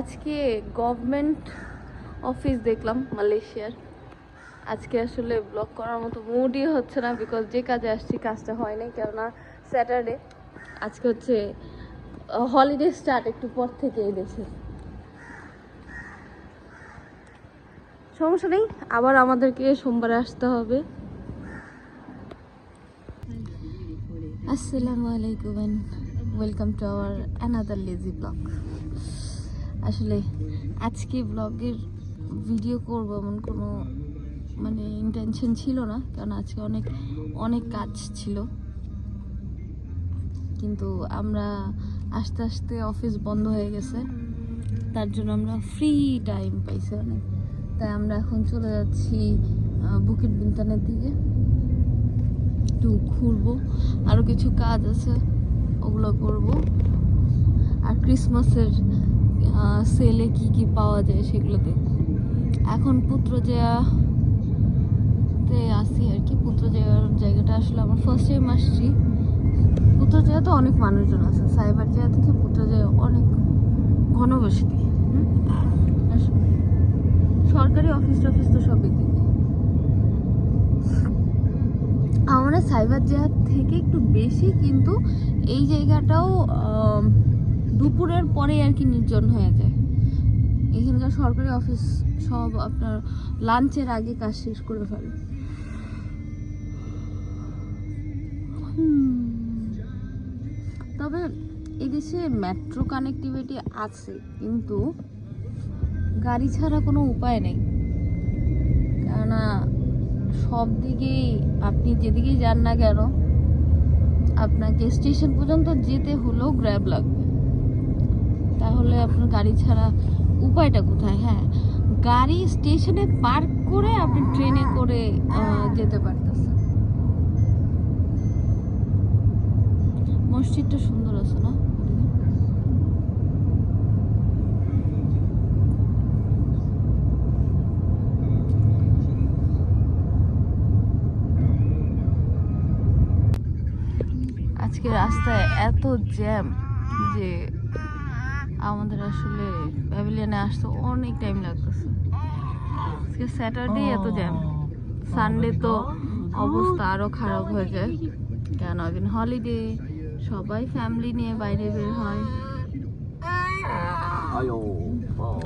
আজকে government office দেখলাম, মালয়েশিয়ার। আজকে আসলে ব্লগ করার মতো মুডই হচ্ছে না বিকজ যে কাজে আসছি, কাজটা হয় নাই, কেননা স্যাটারডে আজকে হচ্ছে হলিডে স্টার্ট একটু পর থেকে এই দেশে। সমস্যা নেই, আবার আমাদেরকে সোমবারে আসতে হবে। আসসালামু আলাইকুম welcome to our another lazy blog আসলে আজকে ব্লগের ভিডিও করব এমন কোনো মানে ইন্টেনশন ছিল না, কারণ আজকে অনেক অনেক কাজ ছিল। কিন্তু আমরা আস্তে আস্তে অফিস বন্ধ হয়ে গেছে। তার জন্য আমরা ফ্রি টাইম পাইছি অনেক। তাই আমরা এখন চলে যাচ্ছি বুকেট বিন্তানের দিকে। একটু ঘুরবো। আরও কিছু কাজ আছে, ওগুলো করব। আর ক্রিসমাসের সেলে কি কি পাওয়া যায় সেগুলো দেখব এখন পুত্রজয়া তে আসি আর কি। পুত্রজয়ার জায়গাটা আসলে আমার ফার্স্ট টাইম আসছি। পুত্রজয়া তো অনেক মানুষজন আছে। সাইবার জায়গা থেকে পুত্রজয়া অনেক ঘনবসতি। সরকারি অফিস টফিস তো সবই দিকে আমরা সাইবার জাহাজ থেকে একটু বেশি, কিন্তু এই জায়গাটাও দুপুরের পরে আর কি নির্জন হয়ে যায়। এখানকার সরকারি অফিস সব আপনার লাঞ্চের আগে কাজ শেষ করে ফেলে। তবে এই দেশে মেট্রো কানেক্টিভিটি আছে, কিন্তু গাড়ি ছাড়া কোনো উপায় নেই। কেননা সব দিকেই আপনি যেদিকেই যান না কেন, আপনাকে স্টেশন পর্যন্ত যেতে হলেও গ্র্যাব লাগবে। তাহলে আপনার গাড়ি ছাড়া উপায়টা কোথায়? হ্যাঁ গাড়ি স্টেশনে পার্ক করে আপনি ট্রেনে করে আহ, যেতে পারতেছেন। মসজিদটা সুন্দর আছে না? আজকে রাস্তায় এত জ্যাম যে আমাদের আসলে প্যাভিলিয়নে আসতে অনেক টাইম লাগতেছে। আজকে স্যাটারডে এত জ্যাম সানডে তো অবস্থা আরও খারাপ হয়ে যায়। কেন? এখন হলিডে সবাই ফ্যামিলি নিয়ে বাইরে বের হয়।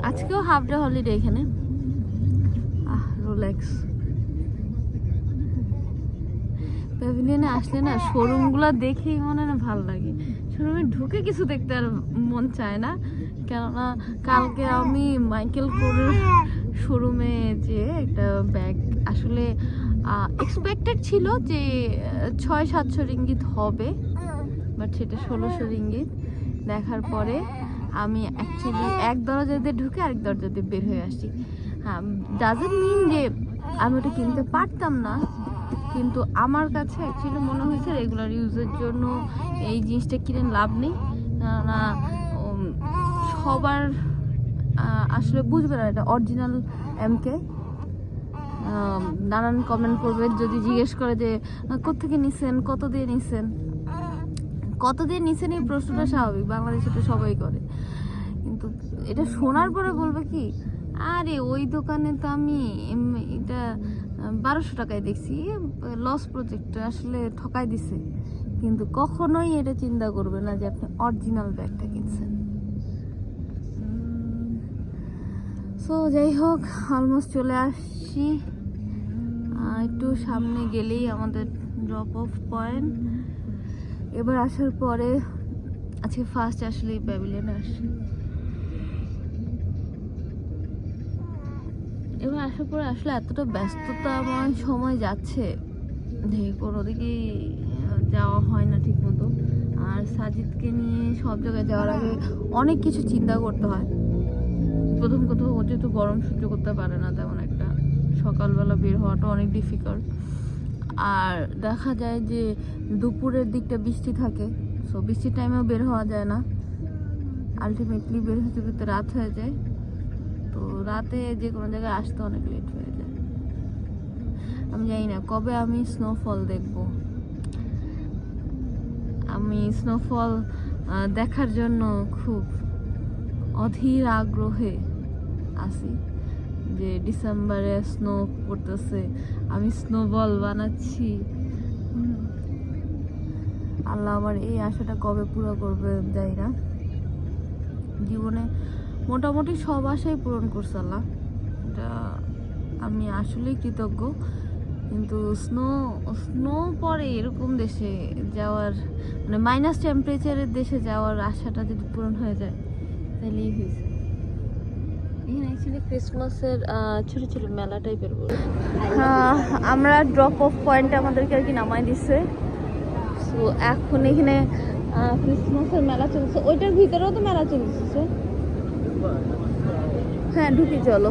আজকেও হাফ ডে হলিডে এখানে। আহ রিল্যাক্স প্যাভিলিয়নে আসলে না শোরুমগুলো দেখেই মনে না ভালো লাগে। শোরুমে ঢুকে কিছু দেখতে আর মন চায় না। কেননা কালকে আমি মাইকেল কোরের শোরুমে যে একটা ব্যাগ আসলে এক্সপেক্টেড ছিল যে ছয়, সাতশো রিঙ্গিত হবে বাট সেটা ষোলোশো রিঙ্গিত। দেখার পরে আমি অ্যাকচুয়ালি এক দরজা দিয়ে ঢুকে আরেক দরজা দিয়ে বের হয়ে আসছি। হ্যাঁ ডাজেন্ট মিন যে আমি ওটা কিনতে পারতাম না কিন্তু আমার কাছে অ্যাকচুয়ালি মনে হয়েছে রেগুলার ইউজের জন্য এই জিনিসটা কিনে লাভ নেই। না সবার আসলে বুঝবে না এটা অরিজিনাল এমকে নানান কমেন্ট করবে যদি জিজ্ঞেস করে যে আহ, কোত্থেকে নিছেন? কত দিয়ে নিছেন? কত দিয়ে নিছেন এই প্রশ্নটা স্বাভাবিক বাংলাদেশে তো সবাই করে। কিন্তু এটা শোনার পরে বলবে কি আরে ওই দোকানে তো আমি এটা বারোশো টাকায় দেখছি লস প্রজেক্ট আসলে ঠকাই দিছে। কিন্তু কখনোই এটা চিন্তা করবে না যে আপনি অরিজিনাল ব্যাগটা কিনছেন। সো যাই হোক অলমোস্ট চলে আসছি। একটু সামনে গেলেই আমাদের ড্রপ অফ পয়েন্ট এবার আসার পরে, আজকে ফার্স্ট আসলে প্যাভিলিয়নে আসছি। এবার আসার পরে আসলে এতটা ব্যস্ততা আমার সময় যাচ্ছে। কোনো দিকেই যাওয়া হয় না ঠিক মতো আর সাজিদকে নিয়ে সব জায়গায় যাওয়ার আগে অনেক কিছু চিন্তা করতে হয়। প্রথম কথা ও যেহেতু গরম সহ্য করতে পারে না তেমন একটা। সকালবেলা বের হওয়াটা অনেক ডিফিকাল্ট আর দেখা যায় যে দুপুরের দিকটা বৃষ্টি থাকে সো বৃষ্টির টাইমেও বের হওয়া যায় না। আলটিমেটলি বের হতে হতে রাত হয়ে যায়। তো রাতে যে কোনো জায়গায় আসতে অনেক লেট হয়ে যায়। আমি জানি না, কবে আমি স্নোফল দেখব? আমি স্নোফল দেখার জন্য খুব অধীর আগ্রহে আছি যে ডিসেম্বরে স্নো পড়তেছে, আমি স্নোবল বানাচ্ছি। আল্লাহ আমার এই আশাটা কবে পুরো করবে যাই না। জীবনে মোটামুটি সব আশাই পূরণ করছে আল্লাহ। এটা আমি আসলেই কৃতজ্ঞ। কিন্তু স্নো স্নো পরে এরকম দেশে যাওয়ার মানে মাইনাস টেম্পারেচারের দেশে যাওয়ার আশাটা যদি পূরণ হয়ে যায় তাহলেই হয়েছে। এখানে ক্রিসমাসের ছোট ছোট মেলা টাইপের আমরা ড্রপ অফ পয়েন্ট আমাদেরকে আর কি নামাই দিচ্ছে তো এখন এখানে ক্রিসমাসের মেলা চলছে। ওইটার ভিতরেও তো মেলা চলতেছে হ্যাঁ ঢুকি, চলো।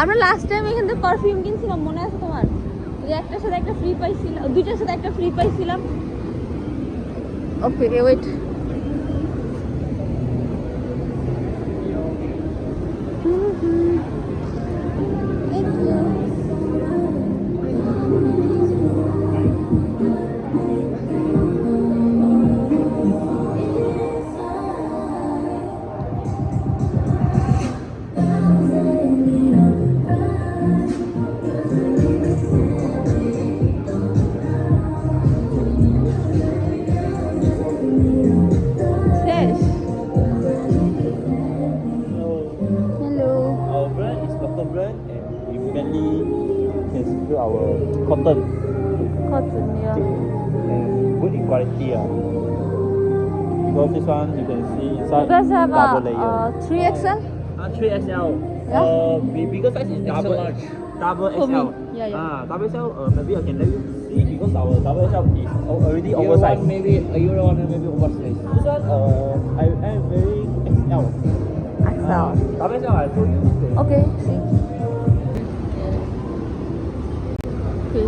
আমরা লাস্ট টাইম এখান থেকে পারফিউম কিনছিলাম, মনে আছে তোমার? যে একটার সাথে একটা ফ্রি পাইছিলাম দুইটার সাথে একটা ফ্রি পাইছিলাম। Okay wait cotton. Cotton, yeah. And. Uh. You 3XL? Uh, 3XL. Uh, bigger size is double. Double XL. Yeah, yeah. Ah, double XL, uh, maybe I can let you see because double XL is already oversized. Maybe, a Euro one maybe oversized. This one, uh, I am very XL. XL. Uh, ah, double XL, I told you. Okay, see. Okay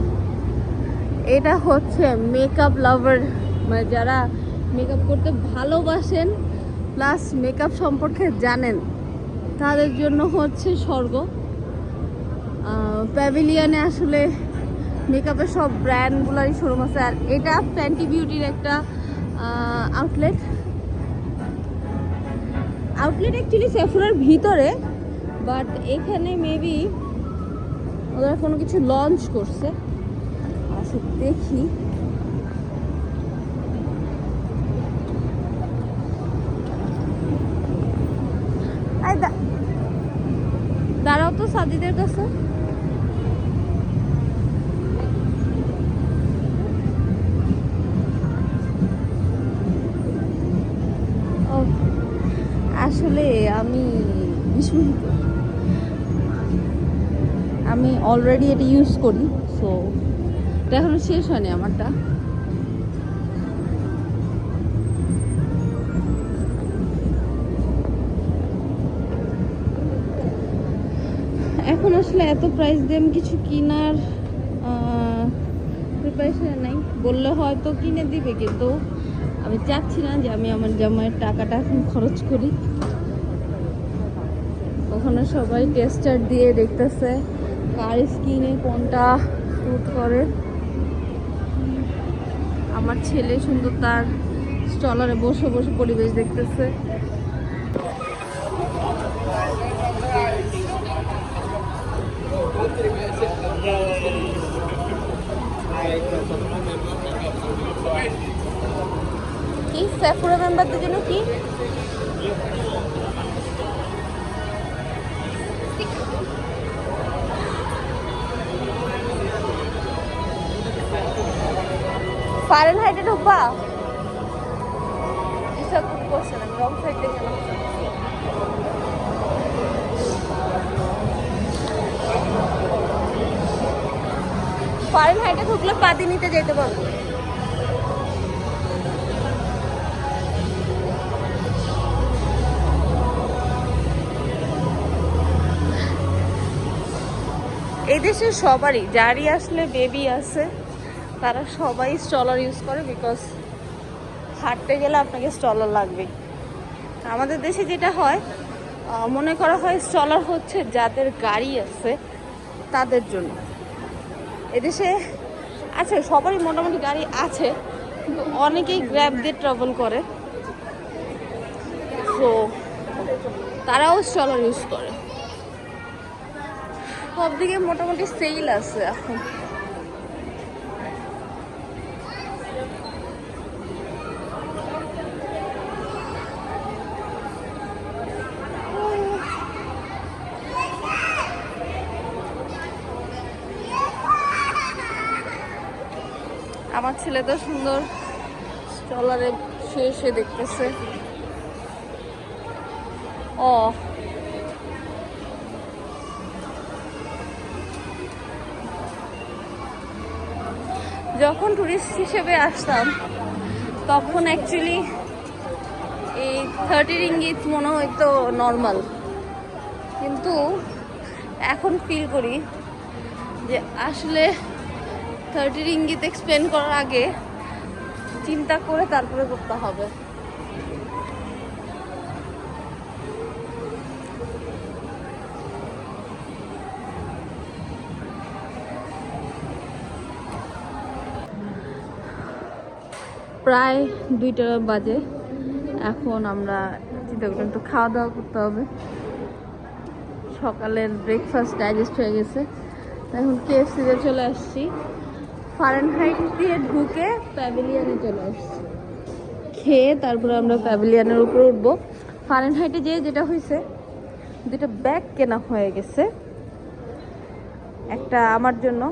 এটা হচ্ছে makeup লাভার মানে যারা makeup করতে ভালোবাসেন plus makeup সম্পর্কে জানেন, তাদের জন্য হচ্ছে স্বর্গ। প্যাভিলিয়নে আসলে মেকআপের সব ব্র্যান্ডগুলোরই শোরুম আছে, আর এটা ফ্যান্টি বিউটির একটা আউটলেট আউটলেট অ্যাকচুয়ালি সেফোরার ভিতরে বাট এখানে মেবি ওরা কোনো কিছু লঞ্চ করছে। আসুক দেখি এই দা- দাঁড়াও তো সাদিদের কাছে ও আসলে আমি বিস্মিত আমি অলরেডি এটা ইউজ করি সো এটা এখনও শেষ হয়নি আমারটা। এখন আসলে এত প্রাইস দিয়ে আমি কিছু কেনার প্রিপারেশন নাই। বললে হয়তো কিনে দিবে, কিন্তু আমি চাচ্ছি না যে আমি আমার জামাইয়ের টাকাটা এখন খরচ করি। ওখানে সবাই টেস্টার দিয়ে দেখতেছে। কার স্কিনে কোনটা স্যুট করে? আমার ছেলে সুন্দর তার স্টলারে বসে বসে পরিবেশ দেখতেছে। কি? স্যাফুরা মেম্বারদের জন্য কি? ফারেন হাইটে ঢুকবা এসব করছে না রং সাইড দেখে ঢুকলে পাতি নিতে যেতে পারব এই দেশের সবারই যারই আসলে বেবি আছে তারা সবাই স্টলার ইউজ করে বিকজ হাঁটতে গেলে আপনাকে স্টলার লাগবে। আমাদের দেশে যেটা হয় মনে করা হয় স্টলার হচ্ছে যাদের গাড়ি আছে তাদের জন্য। এদেশে আছে সবারই মোটামুটি গাড়ি আছে, কিন্তু অনেকেই গ্র্যাব দিয়ে ট্রাভেল করে। তো তারাও স্ট্রলার ইউজ করে। সব দিকে মোটামুটি সেল আছে এখন। আমার ছেলে তো সুন্দর। চলারে শুয়ে শুয়ে দেখতেছে। ও। যখন টুরিস্ট হিসেবে আসতাম, তখন অ্যাকচুয়ালি এই থার্টি রিঙ্গিত মনে হয়তো নর্মাল কিন্তু এখন ফিল করি যে আসলে থার্টি ইঙ্গিত এক্সপ্লেন করার আগে চিন্তা করে তারপরে করতে হবে। প্রায় দুইটা বাজে। এখন আমরা চিন্তা করলাম একটু খাওয়া দাওয়া করতে হবে। সকালের ব্রেকফাস্ট ডাইজেস্ট হয়ে গেছে। এখন কেএফসিতে চলে আসছি। দিয়ে ঢুকে চলে আসছি। খেয়ে তারপরে আমরা উপরে উঠবো। যেয়ে যেটা হয়েছে কেনা হয়ে গেছে। একটা আমার জন্য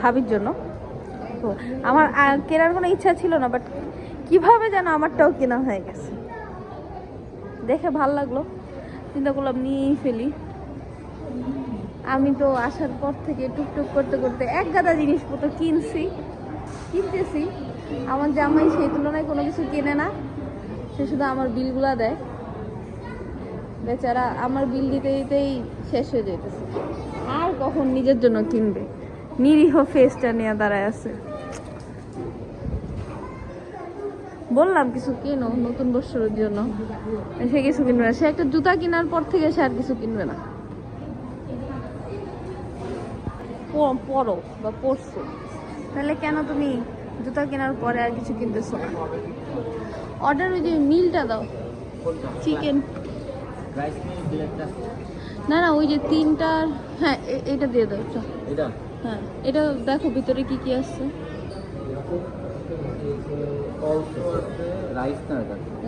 ভাবির জন্য। তো আমার কেনার কোনো ইচ্ছা ছিল না বাট কীভাবে যেন আমারটাও কেনা হয়ে গেছে। দেখে ভালো লাগল। চিন্তা করলাম নিয়েই ফেলি। আমি তো আসার পর থেকে টুকটুক করতে করতে এক গাদা জিনিসপত্র কিনছি, কিনতেছি। আমার জামাই সেই তুলনায় কোনো কিছু কেনে না, সে শুধু আমার বিলগুলা দেয়। বেচারা আমার বিল দিতে দিতেই শেষ হয়ে যেতেছে আর কখন নিজের জন্য কিনবে? নিরীহ ফেসটা নিয়ে দাঁড়ায় আছে। বললাম, কিছু কেনো নতুন বছরের জন্য? সে কিছু কিনবে না। সে একটা জুতা কেনার পর থেকে সে আর কিছু কিনবে না প- পরো বা পরছো। তাহলে কেন তুমি জুতা কেনার পরে আর কিছু কিনতেছো না? অর্ডার ওই যে মিলটা দাও। চিকেন না না ওই যে তিনটার হ্যাঁ এটা দিয়ে দাও। এটা? হ্যাঁ এটা দেখো ভিতরে কি কি আছে।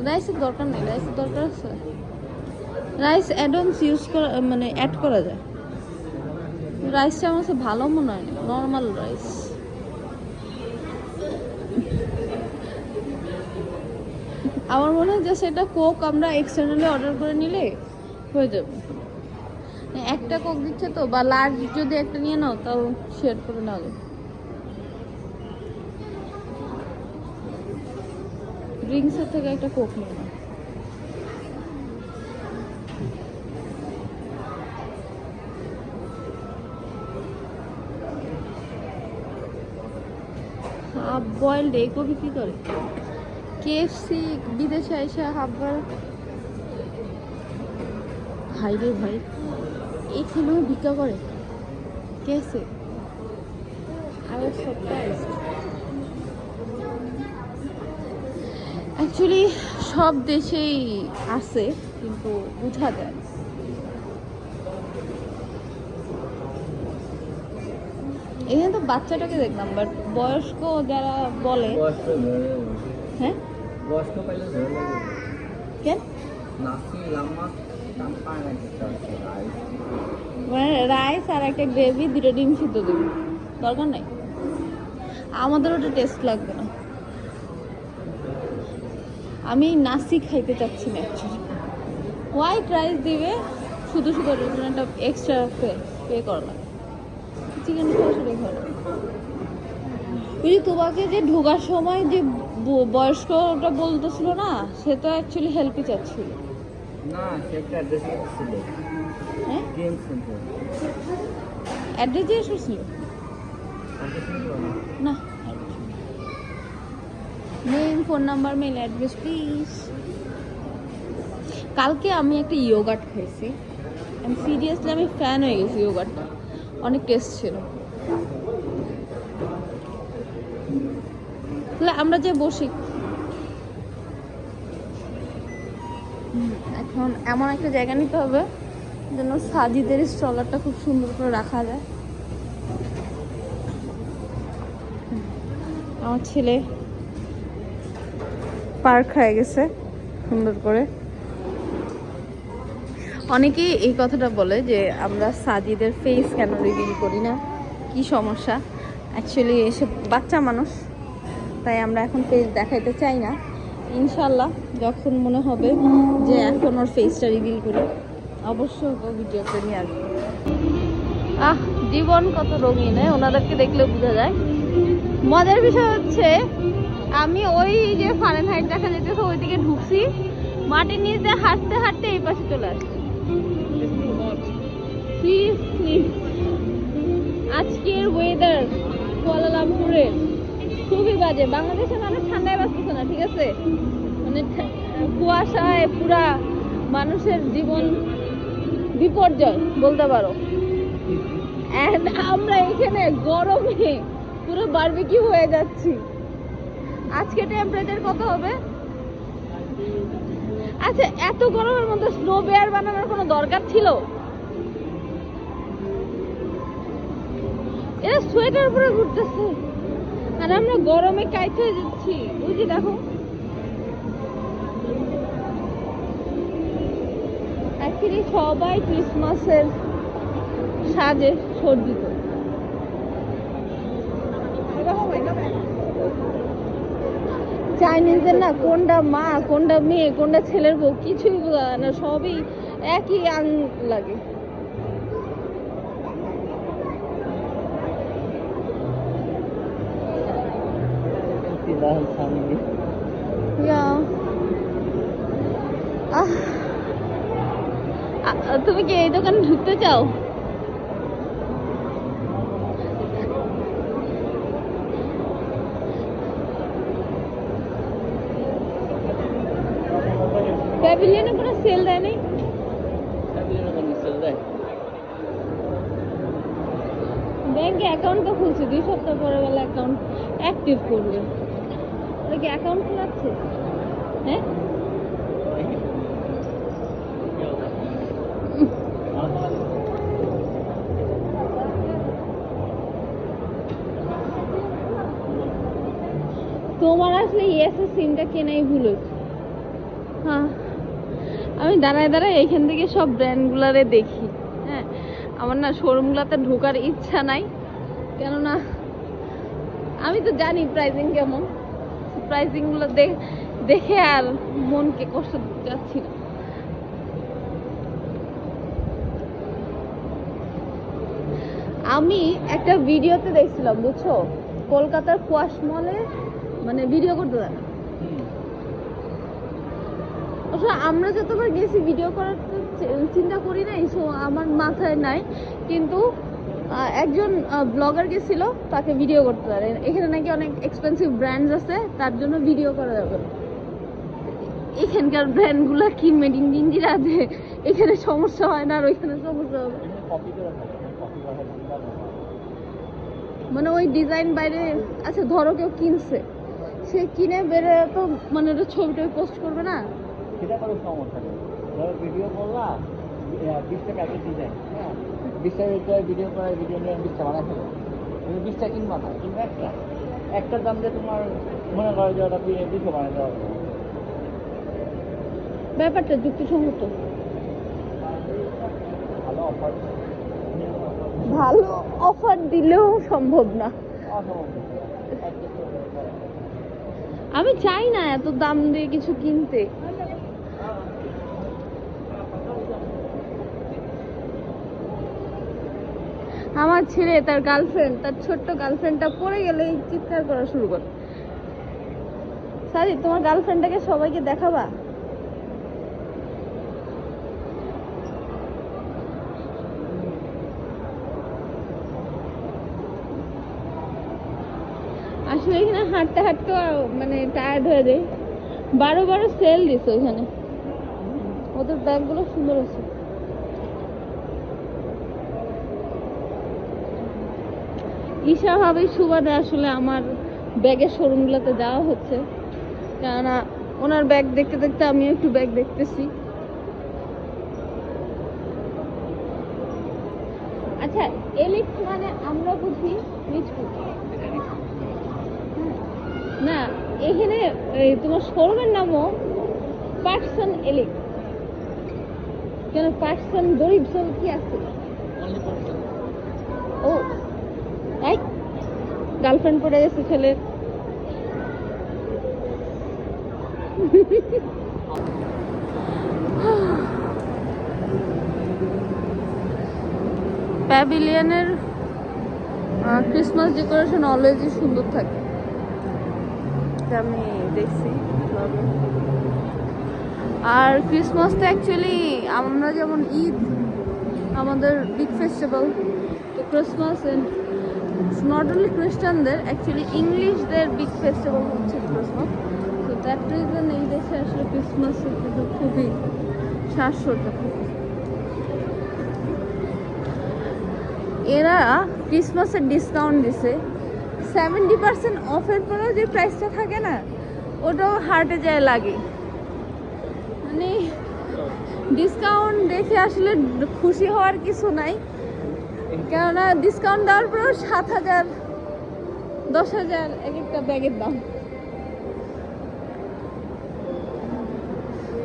রাইসের দরকার নেই রাইসের দরকার আছে। রাইস অ্যাডমস ইউজ করা মানে অ্যাড করা যায়। রাইসটা আমার কাছে ভালো মনে হয় নর্মাল রাইস আমার মনে হয় যে সেটা কোক আমরা এক্সটার্নালি অর্ডার করে নিলে হয়ে যাবে। একটা কোক দিচ্ছে তো, বা লার্জ যদি একটা নিয়ে নাও, তাও শেয়ার করে নাও। ড্রিঙ্কসের থেকে একটা কোক নিয়ে নাও হাফ বয়েলড এগও বিক্রি করে। কেএফসি বিদেশে এসে হাফ বয়েলড ভাই রে ভাই এখানেও ভিক্ষা করে। কেসে আই ওয়াজ সারপ্রাইজড অ্যাকচুয়ালি সব দেশেই আছে কিন্তু বোঝা যায় না। এখানে তো বাচ্চাটাকে দেখলাম বাট বয়স্ক যারা বলে হ্যাঁ বয়স্ক পাইলে কেন? মানে রাইস আর একটা গ্রেভি দুটো ডিম সিদ্ধ দেবে দরকার নাই। আমাদের ওটা টেস্ট লাগবে না। আমি নাসি খাইতে চাচ্ছি না অ্যাকচুয়ালি হোয়াইট রাইস দিবে শুধু শুধু একটা এক্সট্রা পে পে করা চিকেন ঘরে ওই যে তোমাকে যে ঢোকার সময় যে বয়স্কটা বলতেছিল না সে তো অ্যাকচুয়ালি হেল্পই চাচ্ছিল। না সে একটা অ্যাড্রেস ছিল। হ্যাঁ? গেম সেন্টার অ্যাড্রেস দিয়ে এসেছিল না। Name phone number mail address please কালকে আমি একটা ইয়োগাট খাইছি। আমি সিরিয়াসলি আমি ফ্যান হয়ে গেছি ইয়োগাটটা অনেক টেস্ট ছিল। তাহলে আমরা যে বসি। এখন এমন একটা জায়গা নিতে হবে যেন সাজিদের স্টলারটা খুব সুন্দর করে রাখা যায়। আমার ছেলে পার্ক হয়ে গেছে সুন্দর করে। অনেকেই এই কথাটা বলে যে আমরা সাজিদের ফেস কেন রিভিল করি না? কি সমস্যা? অ্যাকচুয়ালি এসে বাচ্চা মানুষ, তাই আমরা এখন ফেস দেখাইতে চাই না। ইনশাল্লাহ যখন মনে হবে যে এখন ওর ফেসটা রিভিল করি, অবশ্যই ওকে ভিডিও করে নিয়ে আসব। আহ, জীবন কত রঙিন হ্যাঁ? ওনাদেরকে দেখলে বোঝা যায়। মজার বিষয় হচ্ছে, আমি ওই যে ফারেন হাইট দেখা যেতেছে, ওইদিকে ঢুকছি। মাটির নিচে হাঁটতে হাঁটতে এই পাশে চলে আসছি। আজকের ওয়েদার কুয়ালালামপুরের খুবই বাজে। বাংলাদেশে মানুষ ঠান্ডায় বাঁচতেছে না, ঠিক আছে? মানে কুয়াশায় পুরা মানুষের জীবন বিপর্যয়, বলতে পারো। আমরা এখানে গরমে পুরো বারবিকিউ হয়ে যাচ্ছি। আজকে টেম্পারেচার কত হবে? আচ্ছা এত গরমের মধ্যে স্নো বেয়ার বানানোর কোনো দরকার ছিল? এরা সোয়েটার পরে ঘুরতেছে। আর আমরা গরমে কাইতে যাচ্ছি। যে দেখো। অ্যাকচুয়ালি সবাই ক্রিসমাসের সাজে সজ্জিত। চাইনিজদের না কোনটা মা, কোনটা মেয়ে, কোনটা ছেলের বউ, কিছুই যায় না, সবই একই আং লাগে। তুমি কি এই দোকানে ঢুকতে চাও প্যাভিলিয়নে কোনো সেল দেয় নাই Sabi na naman ni Sila. ব্যাংকে অ্যাকাউন্ট তো খুলছে, দুই সপ্তাহ পরে বেলা অ্যাকাউন্ট অ্যাক্টিভ করবে। ওরা কি অ্যাকাউন্ট খোলাচ্ছে? হ্যাঁ? তোমার আসলে ইয়েসের সিমটা কেনাই ভুল হ্যাঁ। আমি দাঁড়ায় দাঁড়ায় এখান থেকে সব ব্র্যান্ডগুলারে দেখি। হ্যাঁ। আমার না শোরুমগুলোতে ঢোকার ইচ্ছা নাই। কেননা আমি তো জানি প্রাইসিং কেমন। প্রাইসিংগুলো দেখে আর মনকে কষ্ট দিতে চাচ্ছি না। আমি একটা ভিডিওতে দেখছিলাম, বুঝছ? কলকাতার কোয়াশ মলে মানে ভিডিও করতে দেয় আমরা যতবার গেছি ভিডিও করার চিন্তা করি নাই সো আমার মাথায় নাই। কিন্তু একজন ব্লগার গেছিল তাকে ভিডিও করতে পারে। এখানে নাকি অনেক এক্সপেন্সিভ ব্র্যান্ডস আছে তার জন্য ভিডিও করা যাবে। এখানকার ব্র্যান্ডগুলো কি মেডিং ডিঞ্জিরা যে এখানে সমস্যা হয় না আর ওইখানে সমস্যা হবে। মানে ওই ডিজাইন বাইরে আচ্ছা ধরো কেউ কিনছে। সে কিনে বেড়ে তো মানে ওটা ছবিটা পোস্ট করবে না? সেটা কোনো সমস্যা নেই। ভিডিও করলা ডিজাইন হ্যাঁ বিশ টাকা ভিডিও করে ভিডিও নিয়ে বিশটা বানাই ফেলো তুমি বিশটা কিনবা না কিনবে একটা। একটার দাম দিয়ে তোমার মনে করো যে ওটা দিয়ে দুশো বানাই দেওয়া হবে। ব্যাপারটা যুক্তিসঙ্গত। ভালো অফার ভালো অফার দিলেও সম্ভব না। আমি চাই না এত দাম দিয়ে কিছু কিনতে। আমার ছেলে, তার গার্লফ্রেন্ড তার ছোট্ট গার্লফ্রেন্ডটা পড়ে গেলে চিৎকার করা শুরু করে। সাজি তোমার গার্লফ্রেন্ডটাকে সবাইকে দেখাবা? আসলে এখানে হাঁটতে হাঁটতে মানে টায়ার্ড হয়ে যায়। বারো বারো সেল দিছে ওইখানে। ওদের ব্যাগগুলো সুন্দর আছে। ইশাভাবেই সুবাদে আসলে আমার ব্যাগের শোরুমগুলোতে যাওয়া হচ্ছে। কেননা ওনার ব্যাগ দেখতে দেখতে আমিও একটু ব্যাগ দেখতেছি। আচ্ছা এলিক্স মানে আমরা বুঝি মিচকু হ্যাঁ। না এখানে তোমার শোরুমের নামও পার্সন এলিক্স কেন পার্সন গরিব কি আছে? ও গার্লফ্রেন্ড পড়ে গেছে ছেলের প্যাভিলিয়নের ক্রিসমাস ডেকোরেশন অলওয়েজই সুন্দর থাকে আমি দেখছি। আর ক্রিসমাসটা অ্যাকচুয়ালি আমরা যেমন ঈদ, আমাদের বিগ ফেস্টিভ্যাল তো ক্রিসমাস নট অনলি খ্রিস্টানদের অ্যাকচুয়ালি ইংলিশদের বিগ ফেস্টিভ্যাল হচ্ছে ক্রিসমাস তো দ্যাট রিজন এই দেশে আসলে ক্রিসমাস কিন্তু খুবই শ্বাসসজ্জা এরা ক্রিসমাসের ডিসকাউন্ট দিছে। সেভেন্টি পার্সেন্ট অফের পরেও যে প্রাইসটা থাকে না, ওটাও হার্টে যায় লাগে। মানে ডিসকাউন্ট দেখে আসলে খুশি হওয়ার কিছু নাই। কেননা ডিসকাউন্ট দেওয়ার পরেও সাত হাজার, দশ হাজার এক একটা ব্যাগের দাম।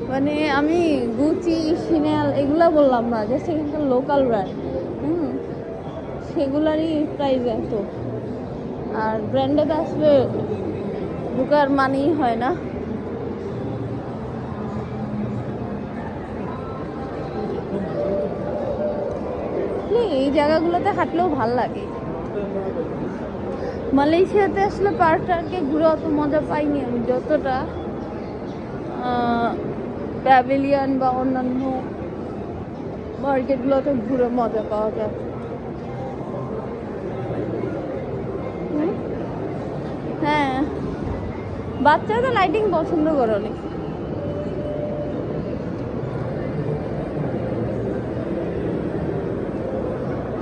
মানে আমি গুচি সিনেল এগুলা বললাম না যে সেখানকার লোকাল ব্র্যান্ড হুম, সেগুলারই প্রাইস এত। আর ব্র্যান্ডেড আসলে ঢুকার মানেই হয় না। আসলে এই জায়গাগুলোতে হাঁটলেও ভালো লাগে। মালয়েশিয়াতে আসলে পার্ক টার্কে ঘুরে অত মজা পাইনি আমি যতটা। প্যাভিলিয়ন বা অন্যান্য মার্কেটগুলোতে ঘুরে মজা পাওয়া যায়। হ্যাঁ। বাচ্চারা তো লাইটিং পছন্দ করে অনেক।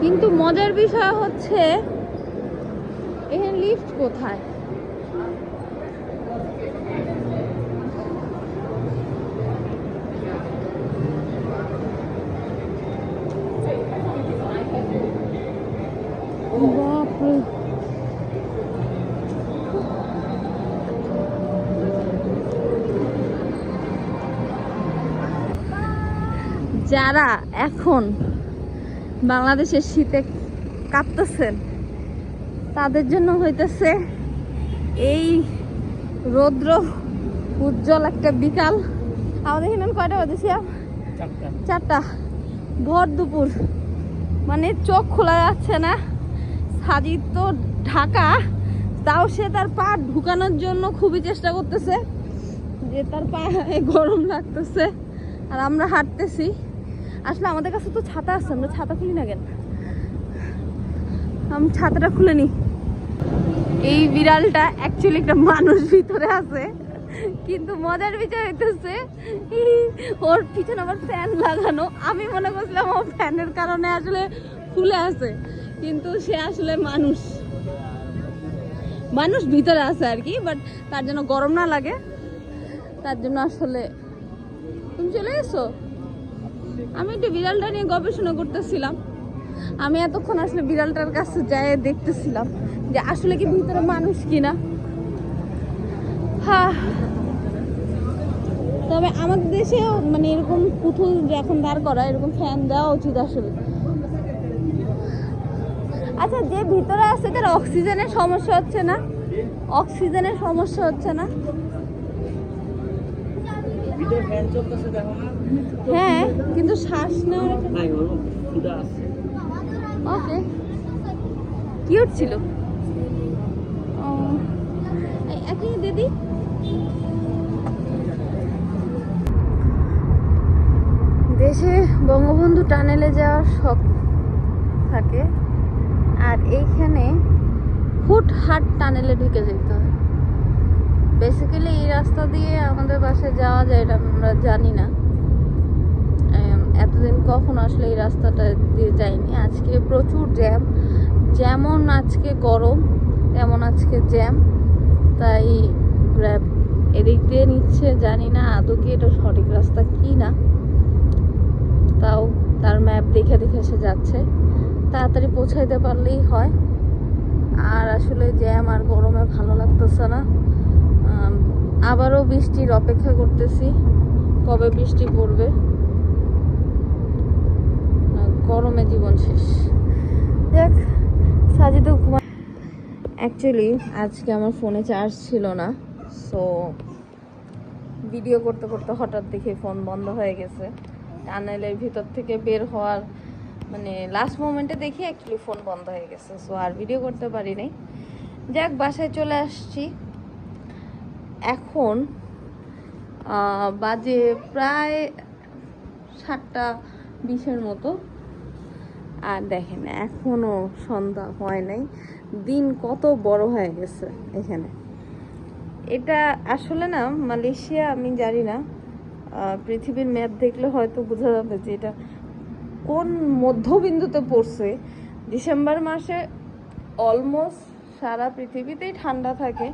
কিন্তু মজার বিষয় হচ্ছে এখানে লিফট কোথায়? যারা এখন বাংলাদেশের শীতে কাঁপতেছেন। তাদের জন্য হইতেছে এই রৌদ্র উজ্জ্বল একটা বিকাল। আমাদের এখানে কয়টা বাজেছি? চারটা। চারটা। ভর দুপুর। মানে চোখ খোলা যাচ্ছে না। সাজিদ তো ঢাকা। তাও সে তার পা ঢুকানোর জন্য খুবই চেষ্টা করতেছে। যে তার পায়ে গরম লাগতেছে। আর আমরা হাঁটতেছি। আসলে আমাদের কাছে তো ছাতা আছে, আমরা ছাতা খুলি না কেন? আমি ছাতাটা খুলে নি। এই বিড়ালটা অ্যাকচুয়ালি একটা মানুষ ভিতরে আছে, কিন্তু মজার বিষয় হইতেছে, ওর পিছনে আবার ফ্যান লাগানো। আমি মনে করছিলাম ও ফ্যানের কারণে আসলে খুলে আছে, কিন্তু সে আসলে মানুষ। মানুষ ভিতরে আছে আর কি বাট তার জন্য গরম না লাগে। তার জন্য আসলে তুমি চলে এসো? আমি একটু বিড়ালটা নিয়ে গবেষণা করতেছিলাম। আমি এতক্ষণ আসলে বিড়ালটার কাছে যাই দেখতেছিলাম যে আসলে কি ভিতরে মানুষ কিনা। হ্যাঁ তবে আমাদের দেশেও মানে এরকম পুতুল যখন দাঁড় করা, এরকম ফ্যান দেওয়া উচিত আসলে। আচ্ছা যে ভিতরে আছে তার অক্সিজেনের সমস্যা হচ্ছে না? অক্সিজেনের সমস্যা হচ্ছে না ভিতরে ফ্যান চলতেছে দেখো না হ্যাঁ কিন্তু শ্বাস নেওয়ার ওকে। কিউট ছিল একই দিদি দেশে বঙ্গবন্ধু টানেলে যাওয়ার শখ থাকে আর এইখানে হুটহাট টানেলে ঢুকে যেতে হয়। বেসিক্যালি এই রাস্তা দিয়ে আমাদের বাসায় যাওয়া যায় এটা আমরা জানি না। এতদিন কখন আসলে এই রাস্তাটা দিয়ে যাইনি। আজকে প্রচুর জ্যাম। যেমন আজকে গরম, তেমন আজকে জ্যাম। তাই এদিক দিয়ে নিচ্ছে, জানি না আদৌ কি এটা সঠিক রাস্তা কি না। তাও তার ম্যাপ দেখে দেখে সে যাচ্ছে। তাড়াতাড়ি পৌঁছাইতে পারলেই হয়। আর আসলে জ্যাম আর গরমে ভালো লাগতেছে না। আবারও বৃষ্টির অপেক্ষা করতেছি। কবে বৃষ্টি পড়বে? গরমে জীবন শেষ। দেখ, সাজিদও ঘুমা অ্যাকচুয়ালি আজকে আমার ফোনে চার্জ ছিল না সো ভিডিও করতে করতে হঠাৎ দেখে ফোন বন্ধ হয়ে গেছে। টানেলের ভিতর থেকে বের হওয়ার মানে লাস্ট মোমেন্টে দেখি অ্যাকচুয়ালি ফোন বন্ধ হয়ে গেছে সো আর ভিডিও করতে পারি নাই। যাক বাসায় চলে আসছি। এখন বাজে প্রায় সাতটা বিশের মতো। আর দেখেন, এখনও সন্ধ্যা হয় নাই। দিন কত বড় হয়ে গেছে এখানে। এটা আসলে না, মালয়েশিয়া আমি জানি না পৃথিবীর ম্যাপ দেখলে হয়তো বোঝা যাবে যে এটা কোন মধ্যবিন্দুতে পড়ছে। ডিসেম্বর মাসে অলমোস্ট সারা পৃথিবীতেই ঠান্ডা থাকে,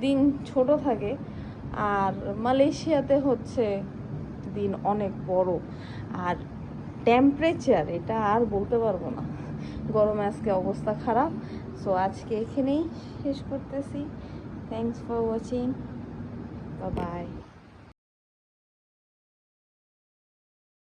দিন ছোট থাকে, আর মালয়েশিয়াতে হচ্ছে দিন অনেক বড়। আর টেম্পারেচার এটা আর বলতে পারব না। গরমে আজকে অবস্থা খারাপ সো আজকে এখানেই শেষ করতেছি। Thanks for watching by